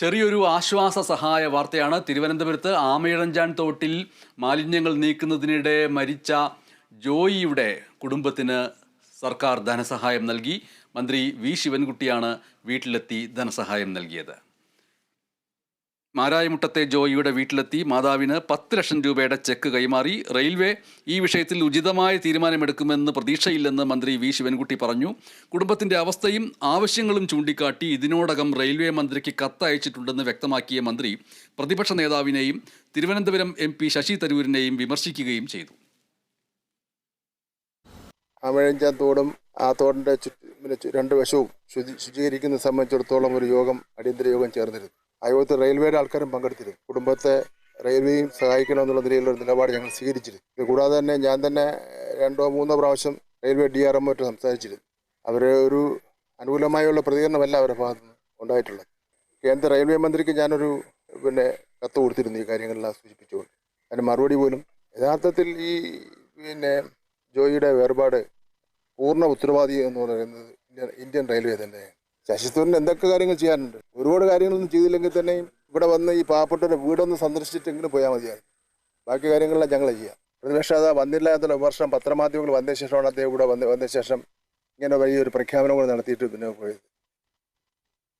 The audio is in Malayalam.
ചെറിയൊരു ആശ്വാസ സഹായ വാർത്തയാണ്. തിരുവനന്തപുരത്ത് ആമയിഴഞ്ചാൻ തോട്ടിൽ മാലിന്യങ്ങൾ നീക്കുന്നതിനിടെ മരിച്ച ജോയിയുടെ കുടുംബത്തിന് സർക്കാർ ധനസഹായം നൽകി. മന്ത്രി വി ശിവൻകുട്ടിയാണ് വീട്ടിലെത്തി ധനസഹായം നൽകിയത്. മാരായമുട്ടത്തെ ജോയിയുടെ വീട്ടിലെത്തി മാതാവിന് പത്ത് ലക്ഷം രൂപയുടെ ചെക്ക് കൈമാറി. റെയിൽവേ ഈ വിഷയത്തിൽ ഉചിതമായ തീരുമാനമെടുക്കുമെന്ന് പ്രതീക്ഷയില്ലെന്ന് മന്ത്രി വി. ശിവൻകുട്ടി പറഞ്ഞു. കുടുംബത്തിന്റെ അവസ്ഥയും ആവശ്യങ്ങളും ചൂണ്ടിക്കാട്ടി ഇതിനോടകം റെയിൽവേ മന്ത്രിക്ക് കത്തയച്ചിട്ടുണ്ടെന്ന് വ്യക്തമാക്കിയ മന്ത്രി പ്രതിപക്ഷ നേതാവിനെയും തിരുവനന്തപുരം എം പി ശശി തരൂരിനെയും വിമർശിക്കുകയും ചെയ്തു. ആമഴഞ്ചാൻ തോടും ആ തോടിന്റെ ചുറ്റും രണ്ട് വശവും ശുചി ശുചീകരിക്കുന്നത് സംബന്ധിച്ചിടത്തോളം ഒരു യോഗം അടിയന്തര യോഗം ചേർന്നിരുന്നു. യോഗത്തിൽ റെയിൽവേയുടെ ആൾക്കാരും പങ്കെടുത്തിരുന്നു കുടുംബത്തെ റെയിൽവേയും സഹായിക്കണം എന്നുള്ള നിലയിലുള്ള നിലപാട് ഞങ്ങൾ സ്വീകരിച്ചിരുന്നു. ഇത് കൂടാതെ തന്നെ ഞാൻ തന്നെ രണ്ടോ മൂന്നോ പ്രാവശ്യം റെയിൽവേ ഡി ആർ എമ്മോട്ട് സംസാരിച്ചിരുന്നു. അവരെ ഒരു അനുകൂലമായുള്ള പ്രതികരണമല്ല അവരുടെ ഭാഗത്തു നിന്ന് ഉണ്ടായിട്ടുള്ളത്. കേന്ദ്ര റെയിൽവേ മന്ത്രിക്ക് ഞാനൊരു പിന്നെ കത്ത് കൊടുത്തിരുന്നു ഈ കാര്യങ്ങളെല്ലാം സൂചിപ്പിച്ചുകൊണ്ട്. അതിന് മറുപടി പോലും യഥാർത്ഥത്തിൽ ഈ പിന്നെ ജോയിയുടെ വേർപാട് പൂർണ ഉത്തരവാദി എന്ന് പറയുന്നത് ഇന്ത്യൻ റെയിൽവേ തന്നെയാണ്. ശശി തരൂരിന് എന്തൊക്കെ കാര്യങ്ങൾ ചെയ്യാനുണ്ട് ഒരുപാട് കാര്യങ്ങളൊന്നും ചെയ്തില്ലെങ്കിൽ തന്നെയും ഇവിടെ വന്ന് ഈ പാവപ്പെട്ടവരുടെ വീടൊന്ന് സന്ദർശിച്ചിട്ടെങ്കിലും പോയാൽ മതിയാണ് ബാക്കി കാര്യങ്ങളെല്ലാം ഞങ്ങൾ ചെയ്യാം. പ്രതിപക്ഷ അതാ വന്നില്ല എന്നുള്ള വിമർശനം പത്രമാധ്യമങ്ങൾ വന്ന ശേഷമാണ് അദ്ദേഹം ഇവിടെ വന്ന് വന്ന ശേഷം ഇങ്ങനെ വലിയൊരു പ്രഖ്യാപനം കൂടെ നടത്തിയിട്ട് പിന്നെ പോയത്.